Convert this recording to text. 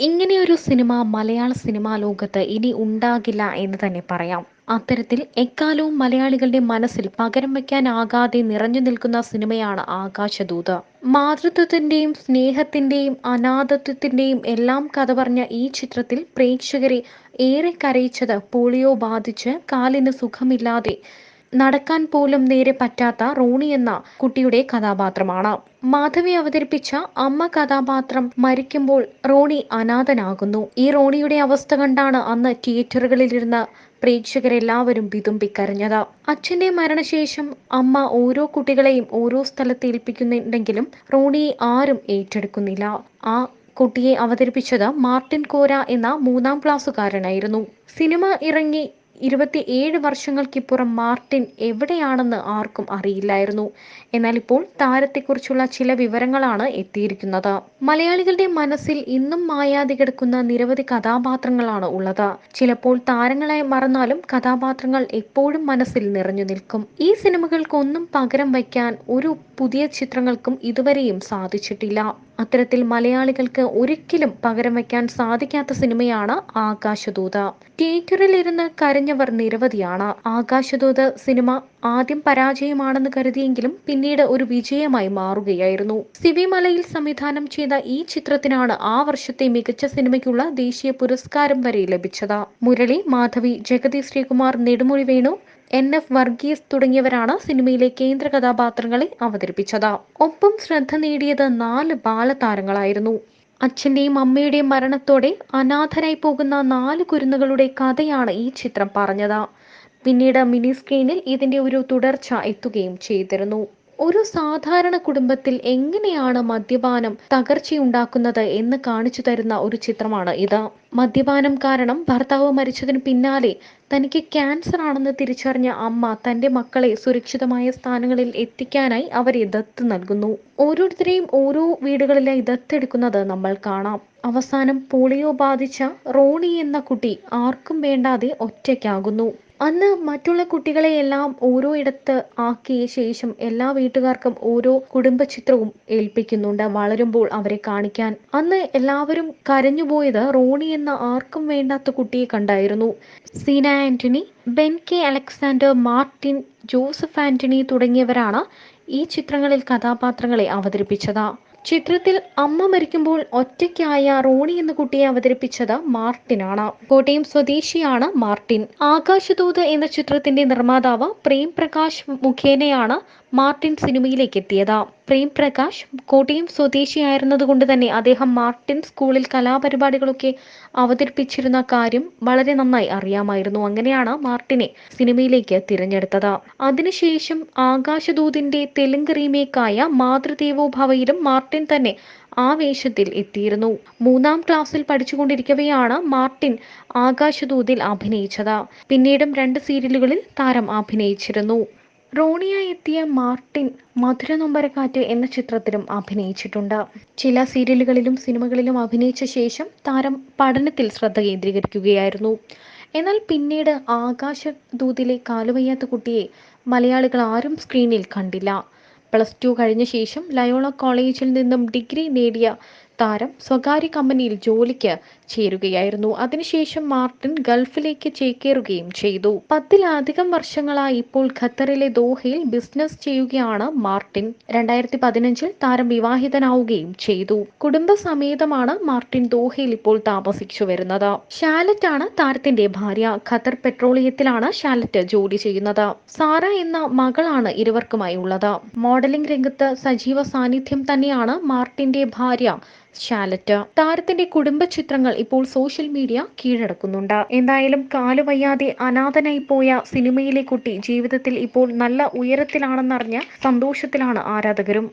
ഇങ്ങനെയൊരു സിനിമ മലയാള സിനിമാ ലോകത്ത് ഇനി ഉണ്ടാകില്ല എന്ന് തന്നെ പറയാം. അത്തരത്തിൽ എക്കാലവും മലയാളികളുടെ മനസ്സിൽ പകരം വയ്ക്കാനാകാതെ നിറഞ്ഞു നിൽക്കുന്ന സിനിമയാണ് ആകാശദൂത്. മാതൃത്വത്തിന്റെയും സ്നേഹത്തിന്റെയും അനാഥത്വത്തിന്റെയും എല്ലാം കഥ പറഞ്ഞ ഈ ചിത്രത്തിൽ പ്രേക്ഷകരെ ഏറെ കരയിച്ചത് പോളിയോ ബാധിച്ച് കാലിന് സുഖമില്ലാതെ നടക്കാൻ പോലും നേരെ പറ്റാത്ത റോണി എന്ന കുട്ടിയുടെ കഥാപാത്രമാണ്. മാധവി അവതരിപ്പിച്ച അമ്മ കഥാപാത്രം മരിക്കുമ്പോൾ റോണി അനാഥനാകുന്നു. ഈ റോണിയുടെ അവസ്ഥ കണ്ടാണ് അന്ന് തിയേറ്ററുകളിലിരുന്ന പ്രേക്ഷകരെല്ലാവരും വിതുമ്പിക്കരഞ്ഞത് അച്ഛന്റെ മരണശേഷം അമ്മ ഓരോ കുട്ടികളെയും ഓരോ സ്ഥലത്ത് ഏൽപ്പിക്കുന്നുണ്ടെങ്കിലും റോണിയെ ആരും ഏറ്റെടുക്കുന്നില്ല. ആ കുട്ടിയെ അവതരിപ്പിച്ചത് മാർട്ടിൻ കോര എന്ന മൂന്നാം ക്ലാസ്സുകാരനായിരുന്നു. സിനിമ ഇറങ്ങി ഇരുപത്തി ഏഴ് വർഷങ്ങൾക്കിപ്പുറം മാർട്ടിൻ എവിടെയാണെന്ന് ആർക്കും അറിയില്ലായിരുന്നു. എന്നാൽ ഇപ്പോൾ താരത്തെക്കുറിച്ചുള്ള ചില വിവരങ്ങളാണ് എത്തിയിരിക്കുന്നത്. മലയാളികളുടെ മനസ്സിൽ ഇന്നും മായാതെ കിടക്കുന്ന നിരവധി കഥാപാത്രങ്ങളാണ് ഉള്ളത്. ചിലപ്പോൾ താരങ്ങളായി മറന്നാലും കഥാപാത്രങ്ങൾ എപ്പോഴും മനസ്സിൽ നിറഞ്ഞു നിൽക്കും. ഈ സിനിമകൾക്കൊന്നും പകരം വയ്ക്കാൻ ഒരു പുതിയ ചിത്രങ്ങൾക്കും ഇതുവരെയും സാധിച്ചിട്ടില്ല. അത്തരത്തിൽ മലയാളികൾക്ക് ഒരിക്കലും പകരം വയ്ക്കാൻ സാധിക്കാത്ത സിനിമയാണ് ആകാശദൂത. തിയേറ്ററിൽ ഇരുന്ന് കരഞ്ഞവർ നിരവധിയാണ്. ആകാശദൂത സിനിമ ആദ്യം പരാജയമാണെന്ന് കരുതിയെങ്കിലും പിന്നീട് ഒരു വിജയമായി മാറുകയായിരുന്നു. സിവി മലയിൽ സംവിധാനം ചെയ്ത ഈ ചിത്രത്തിനാണ് ആ വർഷത്തെ മികച്ച സിനിമയ്ക്കുള്ള ദേശീയ പുരസ്കാരം വരെ ലഭിച്ചത്. മുരളി മാധവി ജഗതി ശ്രീകുമാർ നെടുമുടി വേണു എൻ എഫ് വർഗീസ് തുടങ്ങിയവരാണ് സിനിമയിലെ കേന്ദ്ര കഥാപാത്രങ്ങളെ അവതരിപ്പിച്ചത്. ഒപ്പം ശ്രദ്ധ നേടിയത് നാല് ബാലതാരങ്ങളായിരുന്നു. അച്ഛന്റെയും അമ്മയുടെയും മരണത്തോടെ അനാഥരായി പോകുന്ന നാല് കുരുന്നുകളുടെ കഥയാണ് ഈ ചിത്രം പറഞ്ഞത്. പിന്നീട് മിനി സ്ക്രീനിൽ ഇതിന്റെ ഒരു തുടർച്ച എത്തുകയും ചെയ്തിരുന്നു. ഒരു സാധാരണ കുടുംബത്തിൽ എങ്ങനെയാണ് മദ്യപാനം തകർച്ചയുണ്ടാക്കുന്നത് എന്ന് കാണിച്ചു തരുന്ന ഒരു ചിത്രമാണ് ഇത്. മദ്യപാനം കാരണം ഭർത്താവ് മരിച്ചതിന് പിന്നാലെ തനിക്ക് ക്യാൻസർ ആണെന്ന് തിരിച്ചറിഞ്ഞ അമ്മ തന്റെ മക്കളെ സുരക്ഷിതമായ സ്ഥാനങ്ങളിൽ എത്തിക്കാനായി അവരെ ദത്ത് നൽകുന്നു. ഓരോരുത്തരെയും ഓരോ വീടുകളിലായി ദത്തെടുക്കുന്നത് നമ്മൾ കാണാം. അവസാനം പോളിയോ ബാധിച്ച റോണി എന്ന കുട്ടി ആർക്കും വേണ്ടാതെ ഒറ്റയ്ക്കാകുന്നു. അന്ന് മറ്റുള്ള കുട്ടികളെ എല്ലാം ഓരോ ഇടത്ത് ആക്കിയ ശേഷം എല്ലാ വീട്ടുകാർക്കും ഓരോ കുടുംബ ചിത്രവും ഏൽപ്പിക്കുന്നുണ്ട് വളരുമ്പോൾ അവരെ കാണിക്കാൻ. അന്ന് എല്ലാവരും കരഞ്ഞുപോയത് റോണി എന്ന ആർക്കും വേണ്ടാത്ത കുട്ടിയെ കണ്ടായിരുന്നു. സീന ആന്റണി ബെൻ കെ അലക്സാണ്ടർ മാർട്ടിൻ ജോസഫ് ആന്റണി തുടങ്ങിയവരാണ് ഈ ചിത്രങ്ങളിൽ കഥാപാത്രങ്ങളെ അവതരിപ്പിച്ചത്. ചിത്രത്തിൽ അമ്മ മരിക്കുമ്പോൾ ഒറ്റയ്ക്കായ റോണി എന്ന കുട്ടിയെ അവതരിപ്പിച്ചത് മാർട്ടിനാണ്. കോട്ടയം സ്വദേശിയാണ് മാർട്ടിൻ. ആകാശദൂത് എന്ന ചിത്രത്തിന്റെ നിർമ്മാതാവ് പ്രേം പ്രകാശ് മുഖേനയാണ് മാർട്ടിൻ സിനിമയിലേക്ക് എത്തിയത് പ്രേം പ്രകാശ് കോട്ടയം സ്വദേശിയായിരുന്നതുകൊണ്ട് തന്നെ അദ്ദേഹം മാർട്ടിൻ സ്കൂളിൽ കലാപരിപാടികളൊക്കെ അവതരിപ്പിച്ചിരുന്ന കാര്യം വളരെ നന്നായി അറിയാമായിരുന്നു. അങ്ങനെയാണ് മാർട്ടിനെ സിനിമയിലേക്ക് തിരഞ്ഞെടുത്തത്. അതിനുശേഷം ആകാശദൂതിന്റെ തെലുങ്ക് റീമേക്കായ മാതൃദേവോഭവയിലും മാർട്ടിൻ തന്നെ ആ വേഷത്തിൽ എത്തിയിരുന്നു. മൂന്നാം ക്ലാസ്സിൽ പഠിച്ചുകൊണ്ടിരിക്കവെയാണ് മാർട്ടിൻ ആകാശദൂതിൽ അഭിനയിച്ചത്. പിന്നീടും രണ്ട് സീരിയലുകളിൽ താരം അഭിനയിച്ചിരുന്നു. റോണിയായി എത്തിയ മാർട്ടിൻ മധുര നൊമ്പരക്കാറ്റ് എന്ന ചിത്രത്തിലും അഭിനയിച്ചിട്ടുണ്ട്. ചില സീരിയലുകളിലും സിനിമകളിലും അഭിനയിച്ച ശേഷം താരം പഠനത്തിൽ ശ്രദ്ധ കേന്ദ്രീകരിക്കുകയായിരുന്നു. എന്നാൽ പിന്നീട് ആകാശദൂതിലെ കാലുവയ്യാത്ത കുട്ടിയെ മലയാളികൾ ആരും സ്ക്രീനിൽ കണ്ടില്ല. പ്ലസ് ടു കഴിഞ്ഞ ശേഷം ലയോള കോളേജിൽ നിന്നും ഡിഗ്രി നേടിയ താരം സ്വകാര്യ കമ്പനിയിൽ ജോലിക്ക് ചേരുകയായിരുന്നു. അതിനുശേഷം മാർട്ടിൻ ഗൾഫിലേക്ക് ചേക്കേറുകയും ചെയ്തു. പത്തിലധികം വർഷങ്ങളായി ഇപ്പോൾ ഖത്തറിലെ ദോഹയിൽ ബിസിനസ് ചെയ്യുകയാണ് മാർട്ടിൻ. രണ്ടായിരത്തി പതിനഞ്ചിൽ താരം വിവാഹിതനാവുകയും ചെയ്തു. കുടുംബസമേതമാണ് മാർട്ടിൻ ദോഹയിൽ ഇപ്പോൾ താമസിച്ചു വരുന്നത്. ഷാലറ്റ് ആണ് താരത്തിന്റെ ഭാര്യ. ഖത്തർ പെട്രോളിയത്തിലാണ് ഷാലറ്റ് ജോലി ചെയ്യുന്നത്. സാറ എന്ന മകളാണ് ഇരുവർക്കുമായി ഉള്ളത്. മോഡലിംഗ് രംഗത്ത് സജീവ സാന്നിധ്യം തന്നെയാണ് മാർട്ടിന്റെ ഭാര്യ. ഷാലറ്റ്. താരത്തിന്റെ കുടുംബ ചിത്രങ്ങൾ ഇപ്പോൾ സോഷ്യൽ മീഡിയ കീഴടക്കുന്നുണ്ട്. എന്തായാലും കാലുവയ്യാതെ അനാഥനായി പോയ സിനിമയിലെ കുട്ടി ജീവിതത്തിൽ ഇപ്പോൾ നല്ല ഉയരത്തിലാണെന്നറിഞ്ഞ സന്തോഷത്തിലാണ് ആരാധകരും.